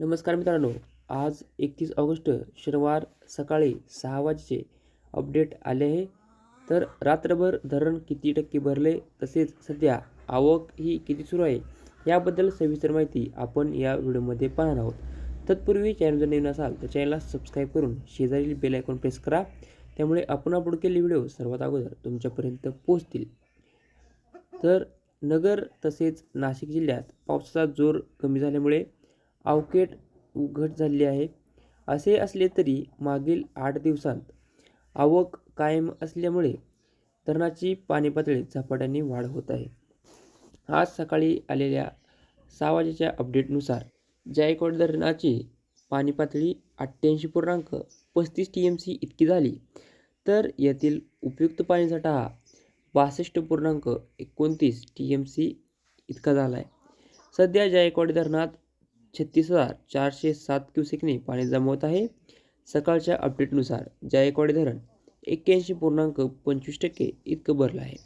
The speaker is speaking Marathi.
नमस्कार मित्रांनो आज एकतीस ऑगस्ट शनिवार सकाळी सहा वाजेचे अपडेट आले आहे. तर रात्रभर धरण किती टक्के भरले तसेच सध्या आवक ही किती सुरू आहे याबद्दल सविस्तर माहिती आपण या व्हिडिओमध्ये पाहणार आहोत. तत्पूर्वी चॅनल जर नवीन असाल तर चॅनलला सबस्क्राईब करून शेजारील बेल आयकॉन प्रेस करा. त्यामुळे आपण अपलोड केलेले व्हिडिओ सर्वात अगोदर तुमच्यापर्यंत पोहोचतील. तर नगर तसेच नाशिक जिल्ह्यात पावसाचा जोर कमी झाल्यामुळे अवकेट उघट झाली आहे. असे असले तरी मागील आठ दिवसांत आवक कायम असल्यामुळे धरणाची पाणी पातळीत झपाट्याने वाढ होत आहे. आज सकाळी आलेल्या सहा वाजेच्या अपडेटनुसार जायकवाड धरणाची पाणी पातळी अठ्ठ्याऐंशी पूर्णांक पस्तीस टी एम सी इतकी झाली तर यातील उपयुक्त पाणीसाठा हा बासष्ट पूर्णांक एकोणतीस टी एम सी इतका झाला आहे सध्या जायकवाडी धरणात छत्तीस हजार चारशे सात क्युसेकने पाणी जमवत आहे. सकाळच्या अपडेटनुसार जायकवाडी धरण एक्क्याऐंशी पूर्णांक पंचवीस टक्के इतकं भरलं आहे.